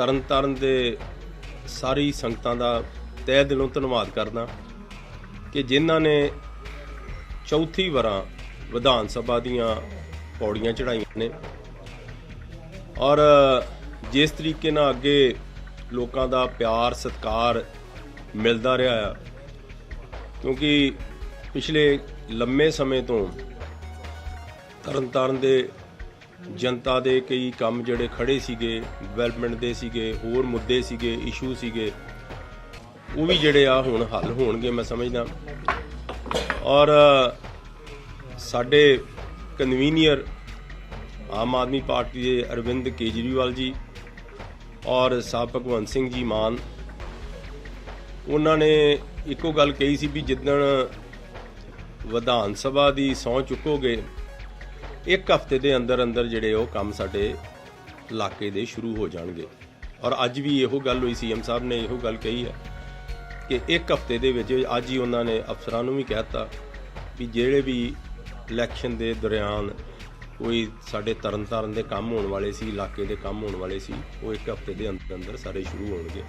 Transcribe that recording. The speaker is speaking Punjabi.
ਤਰਨਤਾਰਨ ਦੇ ਸਾਰੀ ਸੰਗਤਾਂ ਦਾ ਤਹਿ ਦਿਲੋਂ ਧੰਨਵਾਦ ਕਰਦਾ ਕਿ ਜਿਨ੍ਹਾਂ ਨੇ ਚੌਥੀ ਵਾਰਾਂ ਵਿਧਾਨ ਸਭਾ ਦੀਆਂ ਪੌੜੀਆਂ ਚੜਾਈਆਂ ਨੇ ਔਰ ਜਿਸ ਤਰੀਕੇ ਨਾਲ ਅੱਗੇ ਲੋਕਾਂ ਦਾ ਪਿਆਰ, ਸਤਿਕਾਰ ਮਿਲਦਾ ਰਿਹਾ ਆ, ਕਿਉਂਕਿ ਪਿਛਲੇ ਲੰਮੇ ਸਮੇਂ ਤੋਂ ਤਰਨਤਾਰਨ ਦੇ ਜਨਤਾ ਦੇ ਕਈ ਕੰਮ ਜਿਹੜੇ ਖੜੇ ਸੀਗੇ ਡਿਵੈਲਪਮੈਂਟ ਦੇ ਸੀਗੇ, ਹੋਰ ਮੁੱਦੇ ਸੀਗੇ ਇਸ਼ੂ ਸੀਗੇ, ਉਹ ਵੀ ਜਿਹੜੇ ਆ ਹੁਣ ਹੱਲ ਹੋਣਗੇ, ਮੈਂ ਸਮਝਦਾ। ਔਰ ਸਾਡੇ ਕਨਵੀਨੀਅਰ ਆਮ ਆਦਮੀ ਪਾਰਟੀ ਦੇ ਅਰਵਿੰਦ ਕੇਜਰੀਵਾਲ ਜੀ ਔਰ ਸਾਹਿਬ ਭਗਵੰਤ ਸਿੰਘ ਜੀ ਮਾਨ, ਉਹਨਾਂ ਨੇ ਇੱਕੋ ਗੱਲ ਕਹੀ ਸੀ ਵੀ ਜਿੱਦਣ ਵਿਧਾਨ ਸਭਾ ਦੀ ਸਹੁੰ ਚੁੱਕੋਗੇ ਇੱਕ ਹਫ਼ਤੇ ਦੇ ਅੰਦਰ ਅੰਦਰ ਜਿਹੜੇ ਉਹ ਕੰਮ ਸਾਡੇ ਇਲਾਕੇ ਦੇ ਸ਼ੁਰੂ ਹੋ ਜਾਣਗੇ। ਔਰ ਅੱਜ ਵੀ ਇਹੋ ਗੱਲ ਹੋਈ, ਸੀਐਮ ਸਾਹਿਬ ਨੇ ਇਹੋ ਗੱਲ ਕਹੀ ਹੈ ਕਿ ਇੱਕ ਹਫ਼ਤੇ ਦੇ ਵਿੱਚ ਅੱਜ ਹੀ ਉਹਨਾਂ ਨੇ ਅਫਸਰਾਂ ਨੂੰ ਵੀ ਕਹਿਤਾ ਵੀ ਜਿਹੜੇ ਵੀ ਇਲੈਕਸ਼ਨ ਦੇ ਦੌਰਾਨ ਕੋਈ ਸਾਡੇ ਤਰਨਤਾਰਨ ਦੇ ਕੰਮ ਹੋਣ ਵਾਲੇ ਸੀ, ਇਲਾਕੇ ਦੇ ਕੰਮ ਹੋਣ ਵਾਲੇ ਸੀ, ਉਹ ਇੱਕ ਹਫ਼ਤੇ ਦੇ ਅੰਦਰ ਅੰਦਰ ਸਾਰੇ ਸ਼ੁਰੂ ਹੋਣਗੇ।